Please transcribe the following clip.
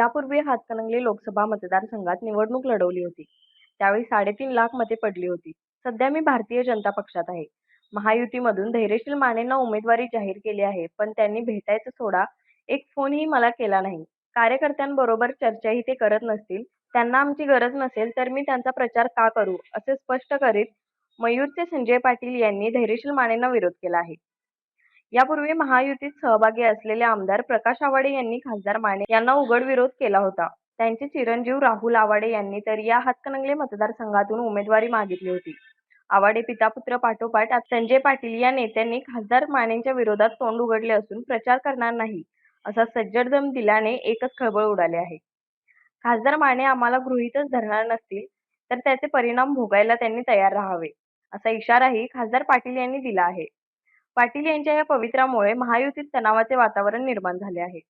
यापूर्वी हातकणंगले लोकसभा मतदारसंघात निवडणूक लढवली होती. त्यावेळी साडेतीन लाख मते पडली होती. सध्या मी भारतीय जनता पक्षात आहे. महायुतीमधून धैर्यशील मानेंना उमेदवारी जाहीर केली आहे पण त्यांनी भेटायचं सोडा एक फोनही मला केला नाही. कार्यकर्त्यांबरोबर चर्चाही ते करत नसतील, त्यांना आमची गरज नसेल तर मी त्यांचा प्रचार का करू असे स्पष्ट करीत मयूरचे संजय पाटील यांनी धैर्यशील मानेंना विरोध केला आहे. यापूर्वी महायुतीत सहभागी असलेले आमदार प्रकाश आवाडे यांनी खासदार माने यांना उघड विरोध केला होता. त्यांचे चिरंजीव राहुल आवाडे यांनी तर या हातकणंगले मतदारसंघातून उमेदवारी मागितली होती. आवाडे पिता-पुत्र पाठोपाठ संजय पाटील या नेत्यांनी खासदार मानेंच्या विरोधात तोंड उघडले असून प्रचार करणार नाही असा सज्जड दम दिल्याने एकच खळबळ उडाले आहे. खासदार माने आम्हाला गृहीतच धरणार नसतील तर त्याचे परिणाम भोगायला त्यांनी तयार राहावे, असा इशाराही खासदार पाटील यांनी दिला आहे. पाटील यांच्या या पवित्र्यामुळे महायुतीत तणावाचे वातावरण निर्माण झाले आहे.